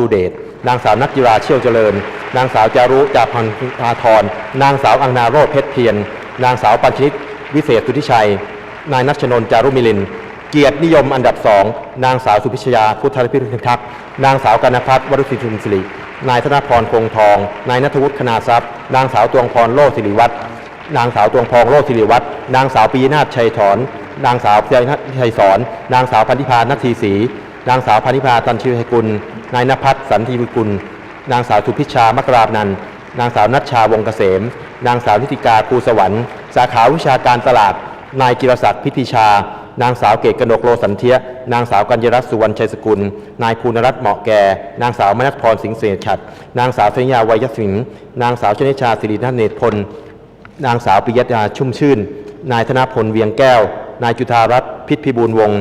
ชูเดช นางสาวนักกีฬาเชี่ยวเจริญ นางสาวจารุจาพันธาธร นางสาวอังนาโรธเพชรเพียร นางสาวปัญชนิตวิเศษสุทธิชัย นายนัชนน์จารุมิลิน เกียรตินิยมอันดับสองนางสาวสุพิชยาพุทธพิพิทักษ์นางสาวกนพัฒน์วรุศิทุนสิริ นายธนพรคงทอง นายนัทวุฒิคณาทรัพย์ นางสาวตวงพรโลศิริวัฒน์ นางสาวตวงพองโลศิริวัฒน์ นางสาวปีนาถชัยถอน นางสาวชัยชัยสอน นางสาวพันธิพานัททีศรี นางสาวพันธิพาตันชิวกุล นายนภัสสันติวิกุล นางสาวสุพิชามกราบนันนางสาวนัชชาวงเกษม นางสาวนิติกาภูสวรรค์ สาขาวิชาการตลาด นายกิรศักดิ์พิธิชา นางสาวเกตกนกโลสันเทีย นางสาวกัญญรัตน์สุวรรณชัยสกุล นายภูนรัตน์เหมาะแก่ นางสาวมนัสพรสิงห์เสนฉัด นางสาวสัญญาวัยสิงห์นางสาวชนิชาสิรินันเนตรพล นางสาวปิยดาชุ่มชื่น นายธนพลเวียงแก้ว นายจุธารัตน์พิษพิบูลวงศ์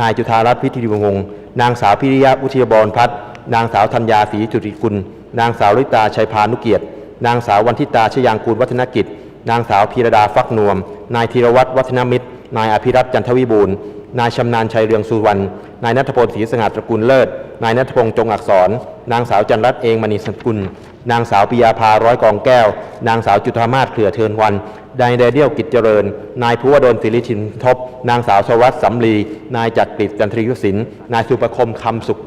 นายจุธารัตน์พิษพิบูลวงศ์นางสาวพิริยะอุทิยบรพัฒน์นางสาวธัญญาศรีจุติกุล นางสาวลิตาชัยพานุเกียรติ นางสาววันทิตาชยางกูลวัฒนกิจ นางสาวพีรดาฟักนวม นายธีรวัตรวัฒนมิตร นายอภิรัตน์จันทวิบูลย์นายชำนาญชัยเรืองสุวรรณ นายนัทพลศรีสงัดตระกูลเลิศ นายนัทพงษ์จงอักษร นางสาวจันรัตน์เองมณีสกุล นางสาวปิยาภาร้อยกองแก้ว นางสาวจุธามาศเขื่อเทินวัน นายเดเดียวกิจเจริญ นายภูวดลศิริชินทบ นางสาวชวัตสำลี นายจักริดจันทริยุสิน นายสุประคมคำสุข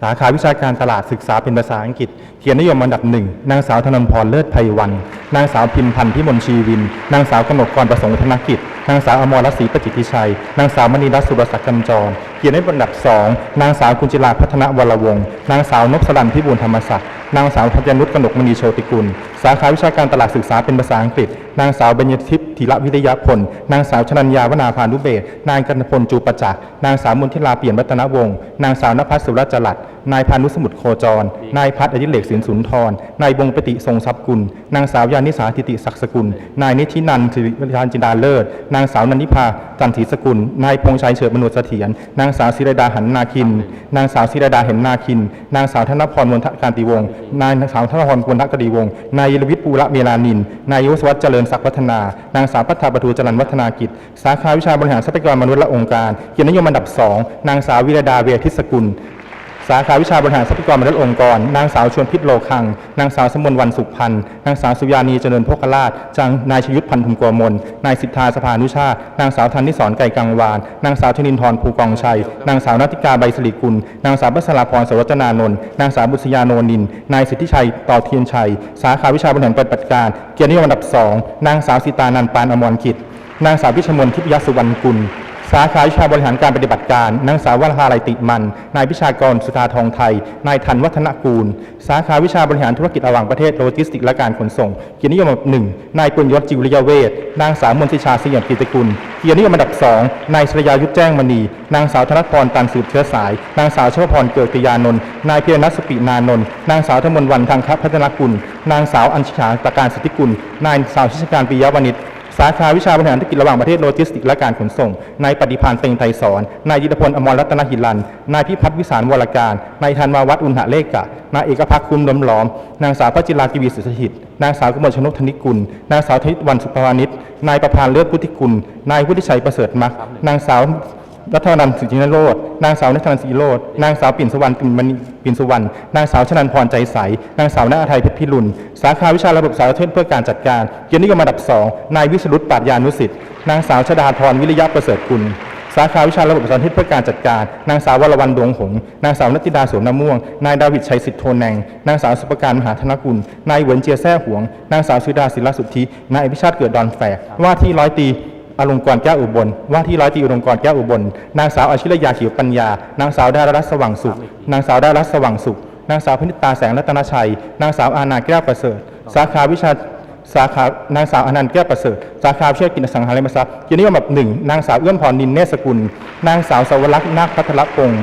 สาขาวิชาการตลาดศึกษาเป็นภาษาอังกฤษเขียนนิยมอันดับหนึ่งนางสาวธนพรเลิศไพวัน นางสาวพิมพันธ์พิมลชีวิน นางสาวกนกกรประสงค์วัฒนกิจ นางสาวอมรรัศรีประจิติชัย นางสาวมณีรัตน์สุรศักดิ์กำจร เขียนในอันดับสองนางสาวกุญจิลาพัฒนวรวงศ์ นางสาวนพสรันพิบูลธรรมศักดิ์ นางสาวธัญนุชกนกมณีโชติกุล สาขาวิชาการตลาดศึกษาเป็นภาษาอังกฤษ นางสาวเบญญทิพย์ธีระวิทยาพล นางสาวชนัญญาวนาพานุเบศ นายกันพลจูประจักษ์ นางสาวมนทิลาเปลี่ยนวัฒนวงศ์ นางสาวนภัสสุรจรัตนายพานุสมุทรโคจร นายพัฒน์อดิเลกสินสุนทร นายบงปติทรงทรัพย์กุล นางสาวยานิสาธิติศักดิ์สกุล นายนิธินันท์สิริวิญญาณจินดาเลิศ นางสาวนันนิพาจันทรีสกุล นายพงษ์ชัยเฉิดมนุษย์เสถียร นางสาวศิรดาหันนาคิน นางสาวศิรดาเห็นนาคิน นางสาวธนพรมนทการติวงศ์นายสาวธนพรมนทกดีวงศ์ นายยลวิทย์ปูระเมลานิน นายยศวัฒน์เจริญศักดิ์วัฒนา นางสาวพัฒนาประทูจรันวัฒนากิจ สาขาวิชาบริหารทรัพยากรมนุษย์และองค์การ เกียรตินิยมอันดับสองนางสาววิรดาเวทิสกุล สาขาวิชาบริหารทรัพยากรมนุษย์องค์กร นางสาวชวนพิษโลคัง นางสาวสมนวันสุขพันธ์ นางสาวสุยานีเจริญโภคราชจังนายชยุทธพันธุมกัวมล นายสิทธาสภานุชาตินางสาวธันนิสรไก่กังวาน นางสาวชนินทร์ภูกองชัย นางสาวนัติกาใบสิริกุล นางสาวพัชราพรสรจนานนท์นางสาวบุษยาโนนิน นายสิทธิชัยต่อเทียนชัย สาขาวิชาบริหารปฏิบัติการ เกียรตินิยมอันดับสองนางสาวสิตานันปานอมรกิจ นางสาวพิชมนทิพยสุวรรณกุล สาขาวิชาบริหารการปฏิบัติการ นางสาววราภาไลติมัน นายพิชากรสุธาทองไทย นายธันวัฒนกูล สาขาวิชาบริหารธุรกิจระหว่างประเทศโลจิสติกและการขนส่ง เกียรตินิยมอันดับหนึ่งนายปุญยศจิวริยเวศนางสาวมนทิชาสยามกิตติกุล เกียรตินิยมอันดับสองนายชรยายุทธแจ้งมณี นางสาวธนพรตันสืบเชื้อสาย นางสาวชวพรเกิดกิยานนท์ นายเพียรนัสสุปินานนท์ นางสาวธมนวันทางคพัฒนกุล นางสาวอัญชาตะการสิทธิกุล นายสาวชิชการปิยวณิช สาขาวิชาบริหารธุรกิจระหว่างประเทศโลจิสติกและการขนส่ง นายปฏิพานเต็งไทยสอน นายยิทพลอมรรัตนหิรัน นายพิพัฒน์วิสารวรการ นายธันวาวัฒน์อุณหเลกะนายเอกพักคุ้มล้มล้อม นางสาวพัจิรากิวีสุสถิต นางสาวกมลชนกธนิกุล นางสาวธนิตวันสุภวานิชนายประพานเลือดพุทธิกุล นายวุฒิชัยประเสริฐมักนางสาว รัฐนันท์สุจินโรจน์นางสาวนัทนันท์ศรีโรจน์นางสาวปิ่นสุวรรณปิ่นมณีปิ่นสุวรรณนางสาวชนันพรใจใส นางสาวนาอาไทยเพชรพิรุณสาขาวิชาระบบสารสนเทศเพื่อการจัดการเกียรตินิยมอันดับสองนายวิสรุตปาดยานุสิทธิ์นางสาวชดาธรวิริยะประเสริฐกุลสาขาวิชาระบบสารสนเทศเพื่อการจัดการ นางสาววรวรรณดวงหงส์นางสาวนัติดาสวนน้ำม่วง นายดาวิดชัยสิทธิโทแนง นางสาวสุปการมหาธนกุล นายเหวินเจียแซ่หวง นางสาวสุดาศิลสุทธิ นายอภิชาติเกิดดอนแฝกว่าที่ร้อยตรี อลงกรแก้วอุบล ว่าที่ร้อยตรีอลงกรแก้วอุบล นางสาวอาชิรยาขิวปัญญา นางสาวดารัตน์สว่างสุข นางสาวดารัตน์สว่างสุข นางสาวพนิตาแสงรัตนชัย นางสาวอาณาแก้วประเสริฐ สาขาวิชาสาขานางสาวอนันต์แก้วประเสริฐ สาขาวิชากิจสังหาริมทรัพย์เกียนิยมอันดับหนึ่งนางสาวเอื้อมพรนินเนศกุล นางสาวสวรักษ์นาคพัทรพงศ์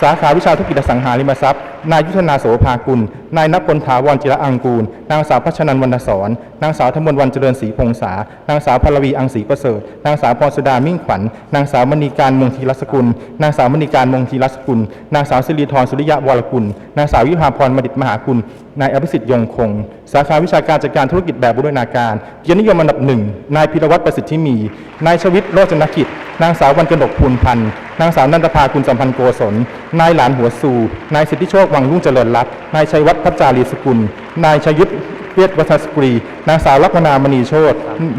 สาขาวิชาธุรกิจสังหาริมทรัพย์ นายยุทธนาโสภากุล นายนพลถาวรจิระอังกูล นางสาวพัชนันวรรณสอนนางสาวธมนวันเจริญศรีพงษานางสาวพลวีอังศรีประเสริฐ นางสาวพรสุดามิ่งขวัญ นางสาวมณีการมงทีรัสกุล นางสาวมณีการมงทีรัสกุล นางสาวสิริธรสุริยะวรกุล นางสาววิภาพรมดิตมหากุลนายอภิสิทธิ์ยงคง สาขาวิชาการจัดการธุรกิจแบบบูรณาการเกียรตินิยมอันดับหนึ่ง นายพิรวัตรประสิทธิมี นายชวิตโรจนกิจ นางสาววันกนกพูนพันธ์ นางสาวนันทภาคุณสัมพันธ์โกศล นายหลานหัวสูนายสิทธิโชควังรุ่งเจริญรัตน์นายชัยวัฒน์พัชจารีสกุล นายชยุทธเวียดวัฒสกรี นางสาวลัคนามณีโชต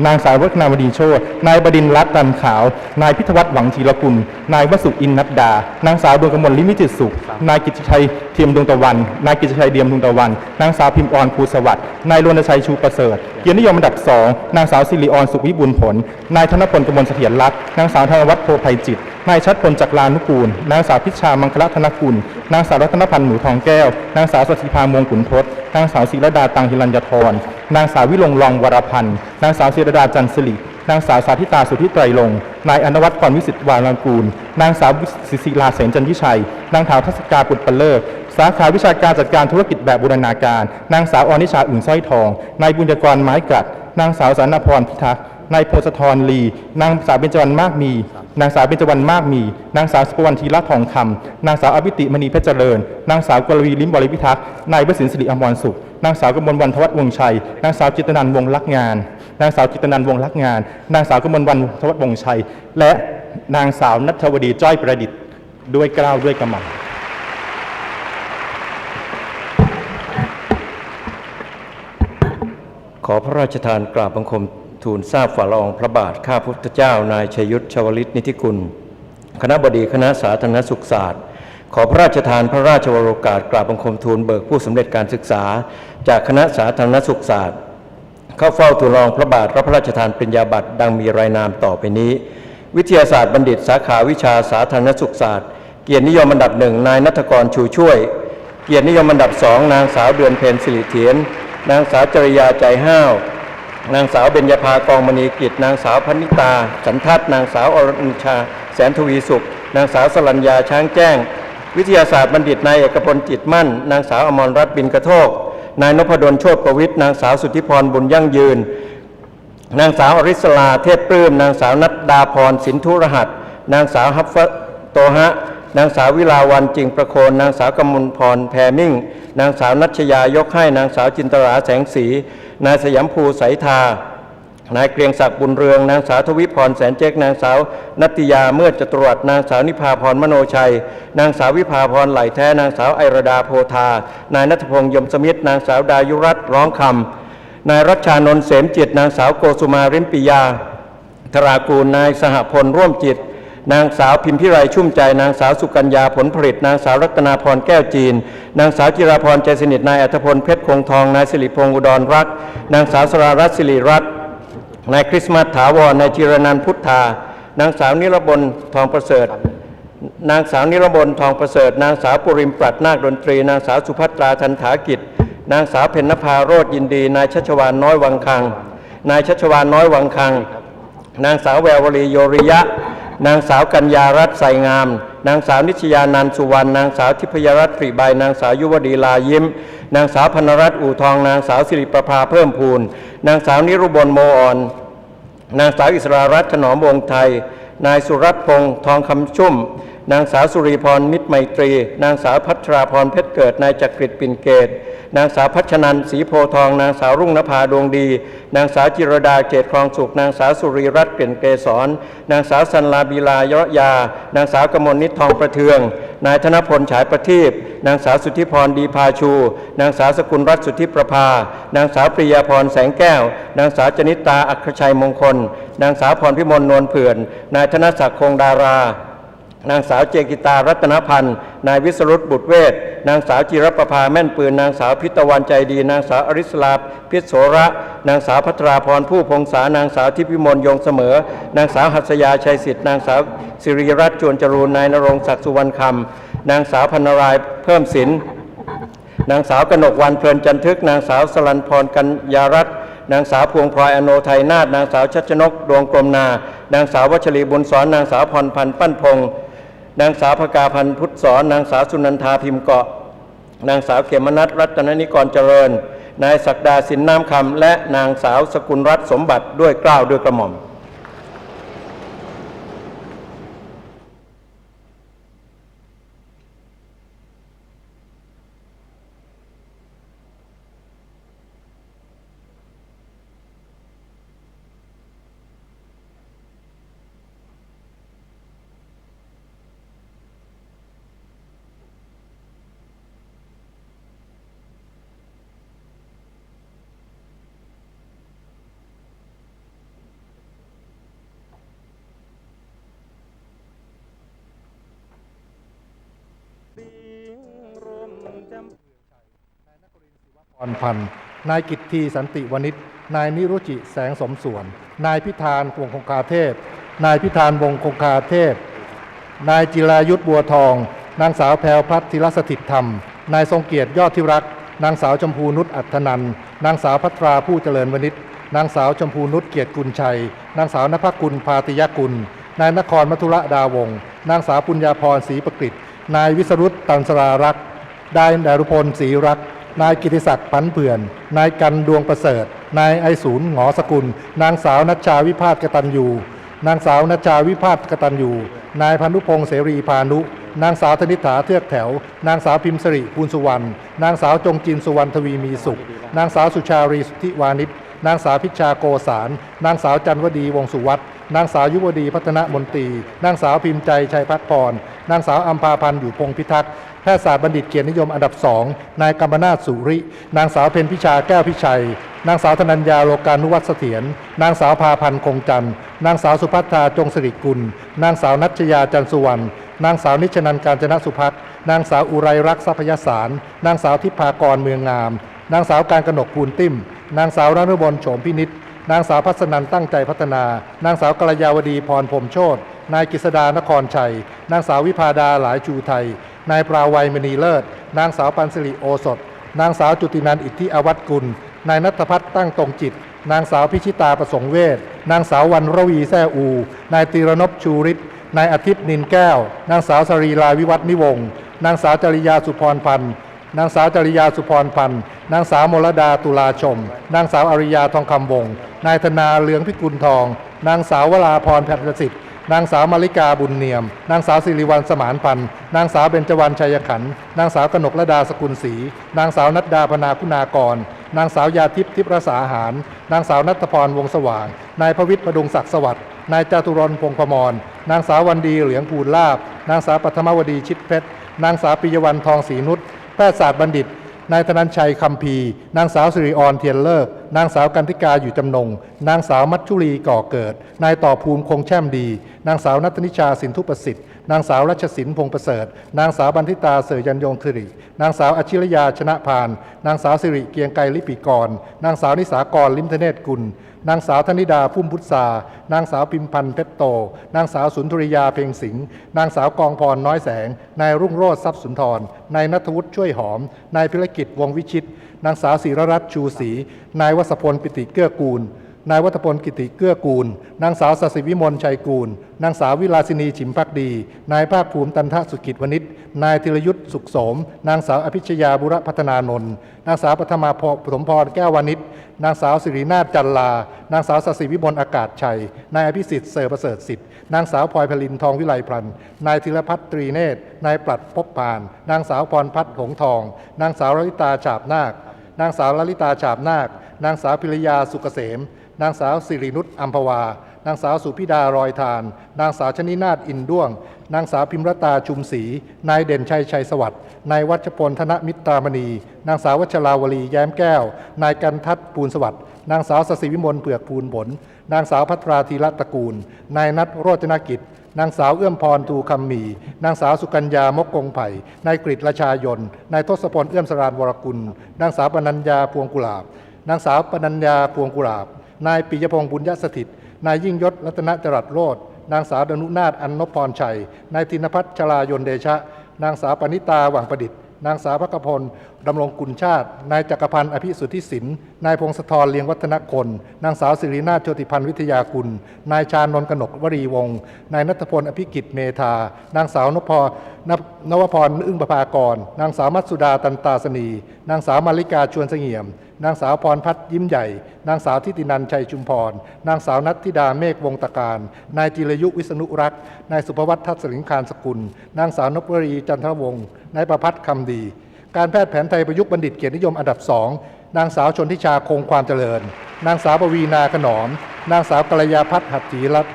นางสาววัฒนามณีโชตนายบดินทร์รัตน์ตันขาว นายพิทวัฒน์หวังธีรกุล นายวสุอินนัดดา นางสาวดวงกมลลิมิจิตสุข นายกิติชัยเทียมดวงตะวัน นายกิติชัยเดียมดวงตะวัน นางสาวพิมพ์ออนภูสวัสดิ์ นายรณชัยชูประเสริฐ เกียรตินิยมอันดับสอง นางสาวสิริออนสุขวิบูลย์ผล นายธนพลกมลเสถียรรัตน์ นางสาวธนวัฒน์โพภัยจิต นายชัดพลจักรลานุกูล นางสาวพิชามังคลธนกุล นางสาวรัตนพันธ์หนูทองแก้ว นางสาวสถิภามงขุนทศ นางสาวศิรดาตังหิรัญญธรนางสาววิลงลองวรพันธ์ นางสาวศิรดาจันสิรินางสาวสาธิตาสุทธิไตรลง นายอนวัตรพรวิสิทธิ์วารังกูล นางสาวศิศิลาเสนจันทิชัย นางสาวทัศกาปุตปะเลิกสาขาวิชาการจัดการธุรกิจแบบบูรณาการ นางสาวอนิชาอึ่งสร้อยทอง นายบุญยกรไม้กัด นางสาวสารพรพิทักษ์ นายโพสธรลี นางสาวเบญจวรรณมากมี นางสาวเบญจวรรณมากมี นางสาวสุวรรณธีระทองคำนางสาวอภิติมณีเพชรเจริญ นางสาวกรวีลิ้มบริพิทักษ์ นายประสินสิริอมรสุข นางสาวกมลวันทวัฒวงศ์ชัย นางสาวจิตนันวงศ์ลักษงาน นางสาวจิตนันวงศ์ลักษงาน นางสาวกมลวันทวัฒวงศ์ชัย และนางสาวนัทวดีจ้อยประดิษฐ์ ด้วยเกล้าวด้วยกระหม่อมขอพระราชทานกราบบังคม ทูลทราบฝ่าละองพระบาทข้าพุทธเจ้านายชยุทธชวลิตนิธิกุล คณะบดีคณะสาธารณสุขศาสตร์ ขอพระราชทานพระราชวโรกาสกราบบังคมทูลเบิกผู้สำเร็จการศึกษา จากคณะสาธารณสุขศาสตร์ เข้าเฝ้าทูลรองพระบาทรับพระราชทานปริญญาบัตรดังมีรายนามต่อไปนี้ วิทยาศาสตร์บัณฑิตสาขาวิชาสาธารณสุขศาสตร์ เกียรตินิยมอันดับหนึ่งนายนัทกรชูช่วย เกียรตินิยมอันดับสองนางสาวเดือนเพ็ญสิริเถียนนางสาวจริยาใจห้าว นางสาวเบญญาภากองมณีกิจ นางสาวพนิตา สันทัศนางสาวอรนุชา แสนทวีสุข นางสาวสรัญญาช้างแจ้ง วิทยาศาสตร์บัณฑิตนายเอกพลจิตมั่น นางสาวอมรรัตน์บินกระโทก นายนพดลโชติประวิทย์นางสาวสุทธิพรบุญยั่งยืน นางสาวอริสลาเทพปลื้ม นางสาวนัดดาพรสินธุรหัส นางสาวฮัฟฟะโตฮะนางสาววิลาวันจิงประโคน นางสาวกมลพรแพรมิ่ง นางสาวนัชยายกให้ นางสาวจินตราแสงสี นายสยามภูสายทานายเกรียงศักดิ์บุญเรือง นางสาวทวิพรแสนเจ๊กนางสาวนัตติยาเมื่อจตรัสนางสาวนิพาพรมโนชัย นางสาววิภาพรไหลแท้ นางสาวไอรดาโพธานายนัทพงษ์ยมสมิทธิ์นางสาวดายุรัตร้องคำนายรัชชานนท์เสมจิต นางสาวโกสุมาริมปิยาธรากูลนายสหพลร่วมจิต นางสาวพิมพิไรชุ่มใจ นางสาวสุกัญญาผลผลิต นางสาวรัตนาพรแก้วจีน นางสาวจิราพรใจสนิทนายอัธพลเพชรคงทองนายสิริพงศ์อุดรรัก นางสาวสรารัตน์สิริรัตน์นายคริสต์มาสถาวรนายจิรนันพุทธานางสาวนิรบลทองประเสริฐ นางสาวนิรบลทองประเสริฐ นางสาวปุริมปรัดนาคดนตรี นางสาวสุภัตราทันถากิจ นางสาวเพ็ญนภาโรธยินดี นายชัชวานน้อยวังคัง นายชัชวานน้อยวังคัง นางสาวแวววรีโยริยะ นางสาวกัญญารัตน์ใสงาม นางสาวนิชยานันสุวรรณ นางสาวทิพยรัตน์ปริใบนางสาวยุวดีลายิ้ม นางสาวพนรัตน์อู่ทอง นางสาวสิริประภาเพิ่มพูน นางสาวนิรุบลโมอ่อน นางสาวอิสรารัตน์ถนอมวงศ์ไทย นายสุรัตน์พงษ์ทองคำชุ่ม นางสาวสุริพรมิตรไมตรี นางสาวพัชราพรเพชรเกิด นายจักริดปิ่นเกต นางสาวพัชนันท์ศรีโพทอง นางสาวรุ่งนภาดวงดี นางสาวจิรดาเกตคลองสุข นางสาวสุริรัตน์เปลี่ยนเกษร นางสาวสันลาบีลายะยา นางสาวกมลนิตทองประเทือง นายธนพลฉายประทีปนางสาวสุทธิพรดีพาชู นางสาวสกุลรัตน์สุทธิประภา นางสาวปริยาพรแสงแก้ว นางสาวจนิตาอัครชัยมงคล นางสาวพรพิมลนวลเผื่อน นายธนศักดิ์คงดารา นางสาวเจกิตารัตนพันธ์ นายวิสรุตบุตรเวทนางสาวจิรประภาแม่นปืน นางสาวพิตวันใจดี นางสาวอริสลาพิษโสระ นางสาวพัทราพรผู้พงษานางสาวทิพิมลยงเสมอ นางสาวหัสยาชัยสิทธิ์นางสาวสิริรัตน์จวนจรูนนายนรงศักดิ์สุวรรณคำนางสาวพันรายเพิ่มศิลป์นางสาวกนกวันเพลินจันทึก นางสาวสลันพรกัญญารัตน์นางสาวพวงพลอยอโนไทยนาฏนางสาวชัชนกดวงกลมนา นางสาววัชรีบุญสอนนางสาวพรพันธ์ปั้นพงศ์ นางสาวพกาพันธ์พุทธสอน นางสาวสุนันทาพิมพ์เกาะ นางสาวเขมนัทรัตนนิกรเจริญ นายศักดาสินน้ำคำและนางสาวสกุลรัตน์สมบัติด้วยเกล้าวด้วยกระหม่อม พรพันธ์นายกิตทีสันติวณิชนายนิรุจิแสงสมส่วน นายพิธานวงคงคาเทพ นายพิธานวงคงคาเทพ นายจิรายุทธบัวทอง นางสาวแพรวพัฒธิรสถิตธรรม นายทรงเกียรติยอดทิรัก นางสาวชมพูนุชอัธนันนางสาวพัทราผู้เจริญวณิชนางสาวชมพูนุชเกียรติกุลชัย นางสาวนภกุลพาติยกุล นายนครมัทุระดาวง นางสาวปุญญาพรศรีประกฤษนายวิสรุตตันสรารักษ์นายดารุพลศรีรักษ์ นายกิติศักดิ์ปันเผื่อน นายกันดวงประเสริฐ นายไอศูนย์หงอสกุล นางสาวนัชชาวิพาทกตัญญูนางสาวนัชชาวิพาทกตัญญูนายพันุพงษ์เสรีพานุ นางสาวธนิษฐาเทือกแถว นางสาวพิมพ์สริภูลสุวรรณ นางสาวจงจินสุวรรณทวีมีสุข นางสาวสุชารีสุทธิวานิช นางสาวพิชชาโกสาร นางสาวจันวดีวงสุวัตนางสาวยุวดีพัฒนมนตรี นางสาวพิมพ์ใจชัยพัฒพร นางสาวอัมพาพันธ์อยู่พงพิทักษ์ แพทยศาสตร์บัณฑิตเกียรตินิยมอันดับสองนายกัมปนาศสุริ นางสาวเพ็ญพิชาแก้วพิชัย นางสาวธนัญญาโลกานุวัฒน์เสถียรนางสาวพาพันธ์คงจันทร์นางสาวสุภัทราจงสิริกุล นางสาวนัชยาจันสุวรรณนางสาวนิชนันการจนะสุพัฒน์นางสาวอุไรรักษ์ทรัพยสาร นางสาวทิพากรเมืองงาม นางสาวการกนกภูลติ้ม นางสาวรนุบลโฉมพินิษนางสาวพัฒนันตั้งใจพัฒนา นางสาวกรยาวดีพรพรมโชตนายกฤษดานครชัย นางสาววิพาดาหลายชูไทย นายปราวัยมณีเลิศ นางสาวปันสิริโอสถ นางสาวจุตินันอิทธิอวัตกุล นายนัทพัฒน์ตั้งตรงจิต นางสาวพิชิตาประสงค์เวชนางสาววันรวีแซ่อู นายตีรนพชูฤทธิ์นายอาทิตย์นินแก้ว นางสาวสรีลาวิวัฒนิวงศ์นางสาวจริยาสุพรพันธ์นางสาวจริยาสุพรพันธ์นางสาวมลดาตุลาชม นางสาวอริยาทองคำวงศ์นายธนาเหลืองพิกุลทอง นางสาววราพรแพทรสิทธิ์ นางสาวมาริกาบุญเนียม นางสาวสิริวัลสมานพันธ์ นางสาวเบญจวรรณชัยขันธ์ นางสาวกนกระดาสกุลศรี นางสาวนัดดาพนาคุณากร นางสาวยาทิพย์ทิพรสาหาร นางสาวนัทพรวงสว่าง นายพวิทย์ประดุงศักดิ์สวัสดิ์ นายจตุรนพงพมร นางสาววันดีเหลืองภูลลาบ นางสาวปัทมวดีชิดเพชร นางสาวปิยวันทองศรีนุช แพทยศาสตร์บัณฑิต นายธนันชัยคำพีนางสาวสิริออนเทียนเลิก นางสาวกันติกาอยู่จำนง นางสาวมัชชุรีก่อเกิด นายต่อภูมิคงแช่มดี นางสาวนัทนิชาสินทุประสิทธิ์ นางสาวรัชสินพงษ์ประเสริฐ นางสาวบันทิตาเสยยันยงคริ นางสาวอชิรยาชนะพาน นางสาวสิริเกียงไกรลิปิกร นางสาวนิสากรลิมทเนศกุล นางสาวธนิดาพุ่มพุทธานางสาวพิมพันธ์เพชรโต นางสาวสุนทริยาเพ็งสิงห์นางสาวกองพรน้อยแสง นายรุ่งโรจน์ทรัพย์สุนทร นายนัทวุฒิช่วยหอม นายพิรกิจวงวิชิต นางสาวศิรรัตน์ชูศรีนายวสพลปิติเกื้อกูล นายวัฒพลกิติเกื้อกูล นางสาวสศิวิมลชัยกูล นางสาววิลาสินีฉิมพักดี นายภาคภูมิตันทสุกิจวณิชนายธีรยุทธ์สุขโสม นางสาวอภิชยาบุรพัฒนานนท์ นางสาวปฐมาพปฐมพรแก้ววานิชนางสาวสิรินาถจันลา นางสาวสศิวิมลอากาศชัย นายอภิสิทธิ์เสอประเสริฐสิทธิ์ นางสาวพลอยพลินทองวิไลพลันนายธีรพัฒน์ตรีเนตร นายปลัดพบพาน นางสาวพรพัฒน์หงทอง นางสาวลลิตาฉาบนาค นางสาวลลิตาฉาบนาคนางสาวพิรยาสุกเกษม นางสาวสิรินุชอัมพวา นางสาวสุพิดารอยทาน นางสาวชนินาถอินด้วง นางสาวพิมรตาชุมศรีนายเด่นชัยชัยสวัสดิ์นายวัชพลธนมิตรามณี นางสาววัชราวลีแย้มแก้ว นายกันทัศน์ปูนสวัสดิ์นางสาวสศิวิมลเปือกภูลผลนางสาวพัทราธีรตระกูล นายนัทโรจนกิจ นางสาวเอื้อมพรทูคำมี นางสาวสุกัญญามกกงไผ่ นายกฤษราชายน นายทศพลเอื้อมสรานวรกุล นางสาวปนัญญาพวงกุลาบ นางสาวปนัญญาพวงกุลาบ นายปิยพงศ์บุญยสถิต นายยิ่งยศรัตนจรัสโรธนางสาวดนุนาถอันนพพรชัย นายธินพัฒน์ชลายนเดชะ นางสาวปณิตาหวังประดิษฐ์ นางสาวพักพลดำรงกุลชาติ นายจักรพันธ์อภิสุทธิสิน นายพงศธรเลียงวัฒนคน นางสาวสิรินาถโชติพันธ์วิทยากุลนายชานนท์กนกวรีวงศ์ นายนัทพลอภิกิจเมธา นางสาวนพนนวพรอึ้งประภากร นางสาวมัตสุดาตันตาสนี นางสาวมาริกาชวนเสงี่ยม นางสาวพรพัฒน์ยิ้มใหญ่ นางสาวทิตินันชัยชุมพร นางสาวนัทธิดาเมฆวงตการ นายจิรยุวิษณุรักษ์ นายสุภวัฒน์ทัศน์สิงคารสกุล นางสาวนพวรีจันทวงศ์นายประพัฒน์คำดี การแพทย์แผนไทยประยุกต์บัณฑิตเกียรตินิยมอันดับสองนางสาวชนทิชาคงความเจริญ นางสาวปวีนาขนอม นางสาวกัลยาพัฒน์หัตถีรัตน์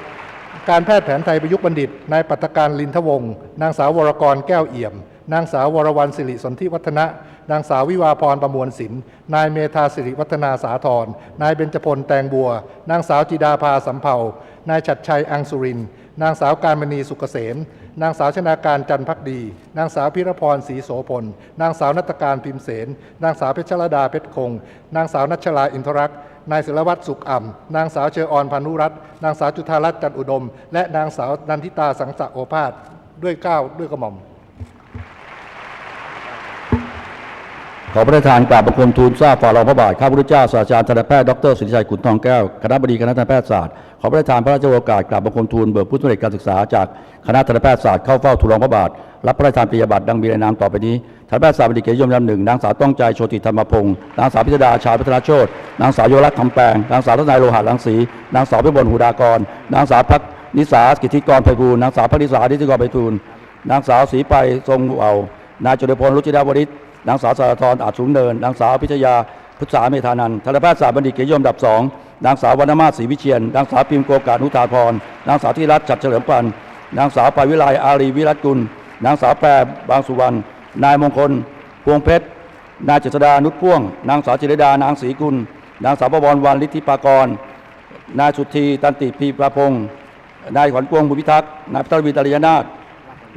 การแพทย์แผนไทยประยุกต์บัณฑิต นายปัตตการลินทวงศ์ นางสาววรกรแก้วเอี่ยม นางสาววรวรรณสิริสนธิวัฒนะ นางสาววิวาพรประมวลศิลป์นายเมธาสิริวัฒนาสาธรนายเบญจพลแตงบัว นางสาวจิดาภาสำเภานายชัดชัยอังสุริน นางสาวการมณีสุกเกษม นางสาวชนาการจันพักดี นางสาวพิรพรศรีโสพล นางสาวนัตการพิมเสน นางสาวเพชรดาเพชรคง นางสาวนัชลาอินทรักษ์นายศิลวัตรสุขอ่ำ นางสาวเชอออนพานุรัตน์ นางสาวจุธารัตน์จันอุดม และนางสาวนันทิตาสังสะโอภาส ด้วยก้าวด้วยกระหม่อม ขอพระราชทานกราบบังคมทูลทราบฝ่าเราพระบาทข้าพระเจ้าศาสตราจารย์ทันตแพทย์ดรสิริชัยขุนทองแก้วคณะบดีคณะทันตแพทยศาสตร์ขอพระราชทานพระราชโอกาสกราบบังคมทูลเบิกผู้สำเร็จการศึกษาจากคณะทันตแพทยศาสตร์เข้าเฝ้าทูลรองพระบาทรับพระราชทานปริญาบัตรดังมีรายนามต่อไปนี้ทันตแพทยศาสตร์บดีเกียรติยมลำหนึ่งนางสาวต้องใจโชติธรรมพงศ์นางสาวพิธดาชาพัฒนาโชตนางสาวโยรักษ์คำแปลงนางสาวทนายโลหะลังสีนางสาวพิบลหูดากร นางสาวพักนิสากิติกรไพบูลนางสาวพักนิสาดิติกรไพบูลนางสาวศรีไปทรงเอานายจุลพลรุจิดาวริศ นางสาวสารธรอาจสูงเนิน นางสาวพิชยาพุทธาเมธานันทันตแพทยศาสตร์บัณฑิตเกียรติยมดับสองนางสาววรรณมาศศรีวิเชียน นางสาวพิมโกกานุธาพร นางสาวธิรัตน์จัดเฉลิมพันธ์นางสาวปาวิไลอารีวิรัตกุล นางสาวแปรบางสุวรรณ นายมงคล พวงเพชร นายเจษดานุชพ่วง นางสาวจิรดา นางศรีกุล นางสาวประวรวันฤทธิปากร นายสุธีตันติพีประพงศ์นายขวัญกวงบุพิทักษ์ นายพัทรวีตริยนาถ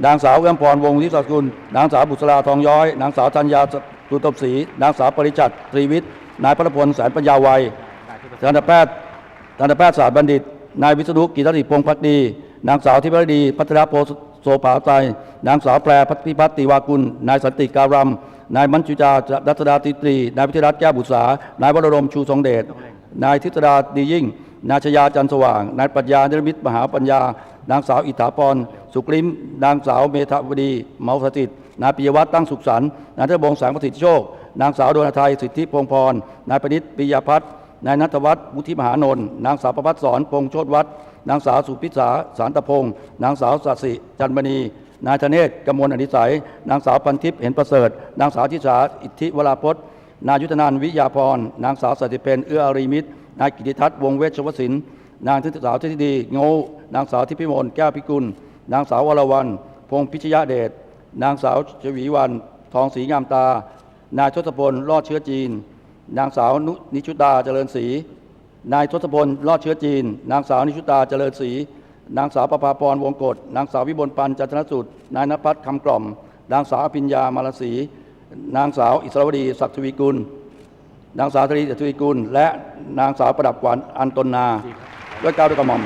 นางสาวเอื้อมพรวงศ์ทิศกุล นางสาวบุษราทองย้อย นางสาวธัญญาตุตบศรีนางสาวปริจัตตรีวิทย์ นายพระพลแสนปัญญาวัยทันตแพทย์ทันตแพทย์ศาสตร์บัณฑิต นายวิษณุกิตติพงศ์พักดี นางสาวทิพดี พัทรโพโสภาไตนางสาวแปรพัทธิพัฒติวากุล นายสันติการัมนายมัญชุจารัตดาติตรี นายพิธิรัตแก้วบุษา นายวรรมชูทรงเดช นายทิตดาดียิ่ง นายชยาจันสว่าง นายปรัญญานิรมิตมหาปัญญา นางสาวอิทธาพร สุกลิมนางสาวเมธาวดีเมาสถิตนายปิยวัฒน์ตั้งสุขสันต์นายเทพบงศ์แสงประสิทธิโชค นางสาวดวงไทยสิทธิพงพร นายประนิษปิยพัฒน์นายนัทวัฒน์วุฒิมหานนท์นางสาวประพัฒสอนพงโชตวัฒน์นางสาวสุพิษาสารตะพงศ์นางสาวสัสิจันมณีนายธเนศกมลอนิสัย นางสาวพันทิพย์เห็นประเสริฐ นางสาวทิสาอิทธิวราพจน์ นายุทธนันวิยาพร นางสาวสติเพนเอื้ออารีมิตร นายกิติทัศน์วงเวชวศิลป์นางทิสาวทิติดีโงนางสาวทิพิมลแก้วพิกุล นางสาววรวรรณพงษ์พิชยเดช นางสาวชวีวัน ทองศรีงามตา นายทศพล รอดเชื้อจีน นางสาวนุนิชุตาเจริญศรี นายทศพล รอดเชื้อจีน นางสาวนิชุตาเจริญศรี นางสาวประภาพร วงกฎนางสาววิบลปันจันทนสุด นายนภัสคำกล่อม นางสาวอภิญญา มาลศรี นางสาวอิสรวดีศักดิ์ทวีกุล นางสาวธรีทวีกุล และนางสาวประดับขวัญอันตนนา ด้วยเกล้าวด้วยกระหม่อม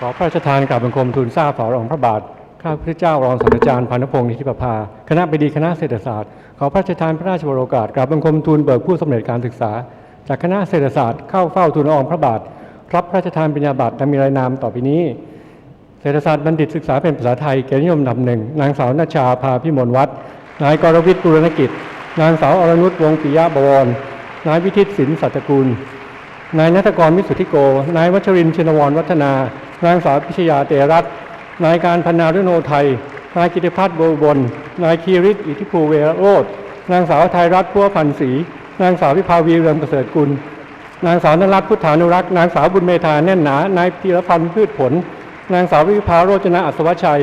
ขอพระราชทานกราบบังคมทูลทราบฝ่าละอองพระบาท ข้าพระเจ้ารองศาสตราจารย์พานุพงศ์นิติประภา คณะบดีคณะเศรษฐศาสตร์ ขอพระราชทานพระราชวโรกาสกราบบังคมทูลเบิกผู้สำเร็จการศึกษา จากคณะเศรษฐศาสตร์เข้าเฝ้าทูลละอองพระบาท รับพระราชทานปริญญาบัตรดังมีรายนามต่อไปนี้ เศรษฐศาสตร์บัณฑิตศึกษาเป็นภาษาไทยเกียรตินิยมอันดับหนึ่ง นางสาวนัชาภาพิมลวัฒน์ นายกรวิทย์ปุรณกิจ นางสาวอรนุชวงศ์ปิยะบวร นายวิทิตสินสัตกุล นายนัทกรมิสุทธิโก นายวัชรินทร์ชินวรวัฒนา นางสาวพิชยาเตรัตน์นายการพนารุโนไทย นายกิติพัฒน์โบวบลนายคีริตอิทธิภูเวโรธนางสาวไทยรัตน์พัวพันศรีนางสาววิภาวีเรืองประเสริฐกุล นางสาวนรัตน์พุทธานุรักษ์ นางสาวบุญเมธาแน่นหนา นายพีรพันธ์พืชผล นางสาววิภาโรจนะอัศวชัย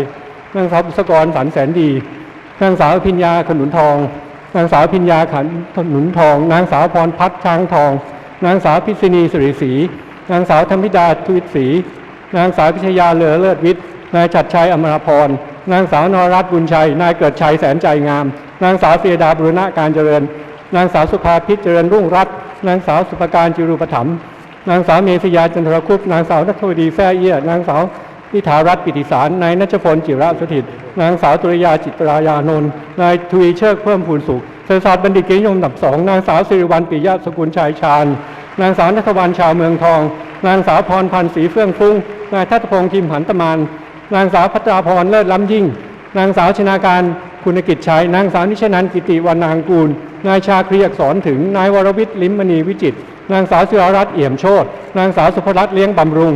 นางสาวบุษกรสันแสนดี นางสาวพิญญาขนุนทอง นางสาวพิญญาขันขนุนทอง นางสาวพรพัฒน์ช้างทอง นางสาวพิษณีสุริศรี นางสาวธรรมิดาทวิศรี นางสาวพิชยาเลอเลิศวิทย์นายชัดชัยอมรพร นางสาวนรัตน์บุญชัย นายเกิดชัยแสนใจงาม นางสาวเสียดาบุรณะการเจริญ นางสาวสุภาพิษเจริญรุ่งรัตน์นางสาวสุภการจิรูปถัมนางสาวเมษยาจันทรคุปต์นางสาวนัทวดีแซ่เอี้ยนางสาวนิธารัตน์ปิติสารนายนัชพลจิระสถิต นางสาวตุรยาจิตรายานนท์นายทวีเชิดเพิ่มพูนสุขเศรษฐศาสตร์บัณฑิตเกียรติยมดับสองนางสาวสิริวัลปิยะสกุลชัยชาญนางสาวนัทวันชาวเมืองทอง นางสาวพรพันธ์ศรีเฟื่องฟุ้ง นายทัตพงษ์ทิมหันตมานนางสาวพัตราพรเลิศล้ำยิ่ง นางสาวชนาการคุณกิจชัยนางสาวนิชนันกิติวรรณางกูล นายชาครีอักษรถึง นายวรวิทย์ลิมมณีวิจิต นางสาวศิรรัตน์เอี่ยมโชตนางสาวสุภรัตน์เลี้ยงบำรุง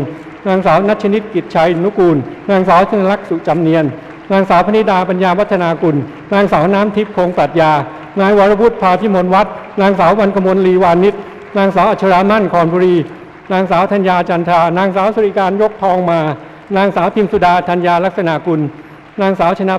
นางสาวนัชนิตกิจชัยนุกูล นางสาวชนลักษ์สุจำเนียน นางสาวพนิดาปัญญาวัฒนากุล นางสาวน้ำทิพย์คงปรัชญา นายวรวุฒิพาพิมลวัฒน์นางสาววันกมลลีวานิชนางสาวอัชรามั่นคอนบุรี นางสาวธัญญาจันทรานางสาวสุริการยกทองมา นางสาวพิมสุดาธัญญาลักษณะกุล นางสาวชนะ